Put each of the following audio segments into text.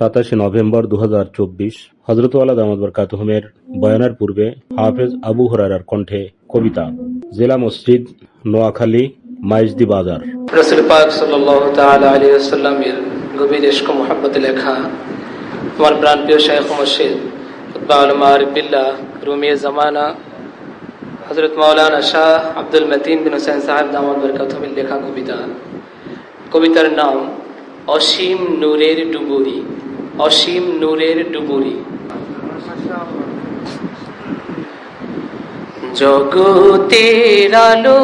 সাতাশে নভেম্বর দু হাজার চব্বিশ হজরত আল্লাহ দামাদ বরকাতহমের বয়ানের পূর্বে হাফেজ আবু হরার কণ্ঠে কবিতা। জেলা মসজিদ, নোয়াখালী, মাইজদি বাজার। রসুল পাক সাল্লাহ তাল আলী আসাল্লামের গভীর ইস্ক মোহাম্মত লেখা, আমার প্রাণপ্রিয় শেখ মুর্শিদ উদ্বাউলমা আরিফিল্লাহ রুমিয়ে জামানা হজরত মৌলানা শাহ আব্দুল মতিন বিন হোসেন সাহেব দামদ বরকাতমের লেখা কবিতা। কবিতার নাম, অসীম নূরের ডুবুরি। অসীম নূরের ডুবুরি। জগতের আলো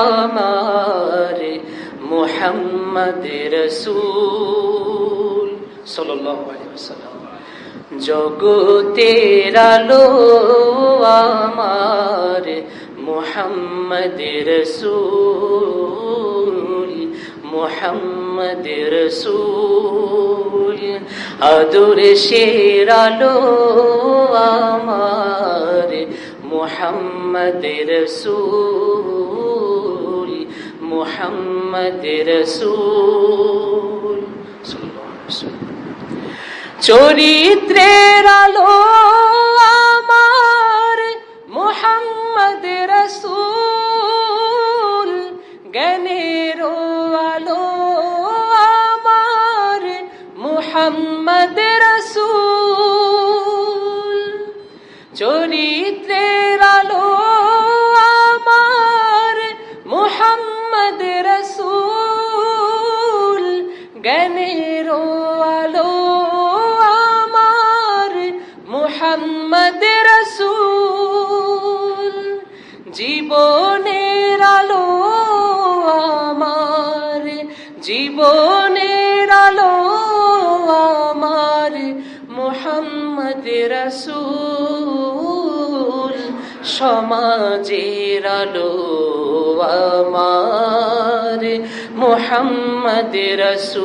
আমার মুহাম্মদ রসুল। ওয়াসাল্লাম। জগতের আলো আমার মুহাম্মদ রসুল। মুহাম্মদ রসুল আদর শের আলো আমার। মুহাম্মদ রসুল মুহাম্মদ রসুল। চরিত্রের আলো মুহাম্মদ রসুল, চরিত্রের আলো আমার মুহাম্মদ রসুল, জ্ঞানের আলো আমার মুহাম্মদ রসুল, জীবনের আলো আমার জীবনের রসুল সমাজের আলো আমার। মুহাম্মদ রসুল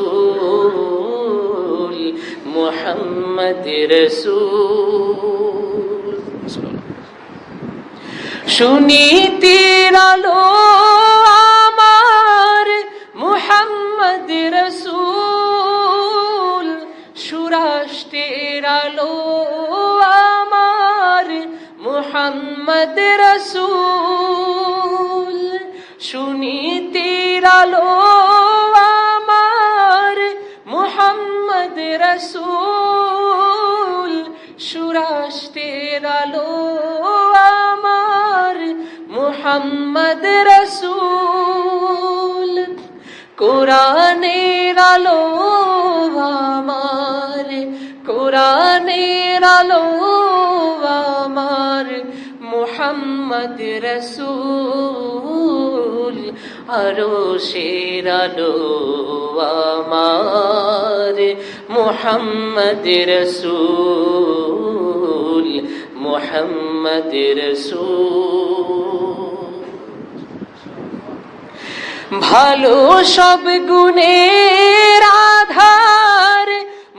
মুহাম্মদ রসুল। সুনীতির আলো মুহাম্মদ রসুল সুনীতির আলো আমার মুহাম্মদ রসুল সুরাষ্ট্রের আলো আমার মুহাম্মদ রসুল, কোরআনের আলো আমার, কোরআনের আলো আমার মুহাম্মদ রসুল আরও শের আলো আমার। মুহাম্মদ রসুল মুহাম্মদ রসুল। ভালো সব গুণের আধার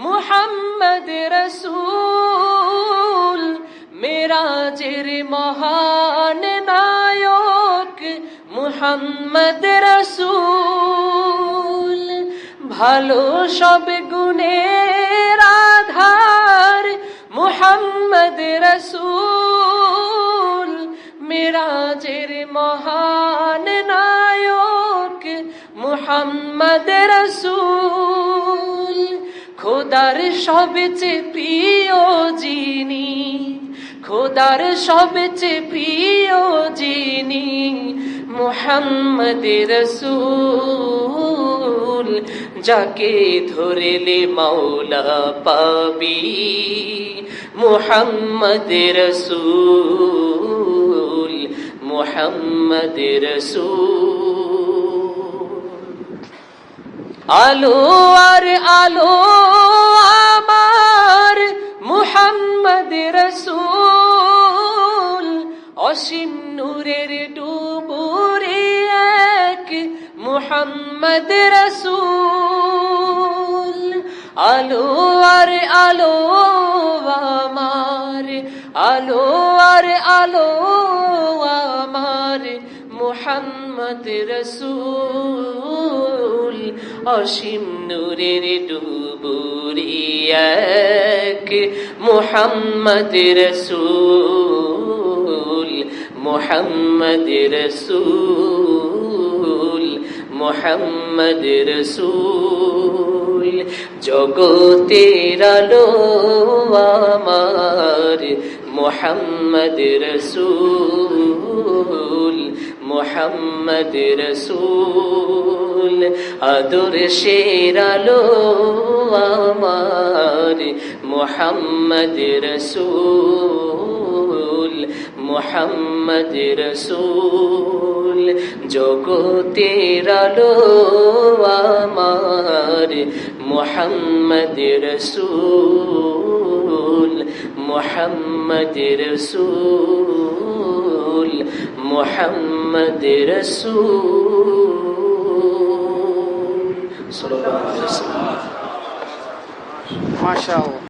মুহাম্মদ রসুল। মেরাজের মহান নায়ক মুহাম্মদ রসুল। ভালো সব গুণের আধার মুহাম্মদ রসুল। মেরাজের মহান নায়ক মুহাম্মদ রসুল। খোদার সবচেয়ে প্রিয় যিনি খোদার সবচেয়ে প্রিয় যিনি মুহাম্মদ রসুল, যাকে ধরেলে মাওলা পাবি। মুহাম্মদ রসুল মুহাম্মদ রসুল। আলো আর আলো আমার আলো আর আলো আমার, আলো আর আলো আমার, মুহাম্মদ রসুল, অসীম নূরের ডুবুরিয়াক মোহাম্মদ রসুল মোহাম্মদ রসুল মোহাম্মদ রসুল। জগতের আলো আমার। মোহাম্মদ রসুল মোহাম্মদ রসুল, আদর্শের আলো আমার। মোহাম্মদ রসুল মোহাম্মদ রসুল, জগতের আলো আমার। মোহাম্মদ রসুল মোহাম্মদ রসুল মোহাম্মদ রসুল মাশাআল্লাহ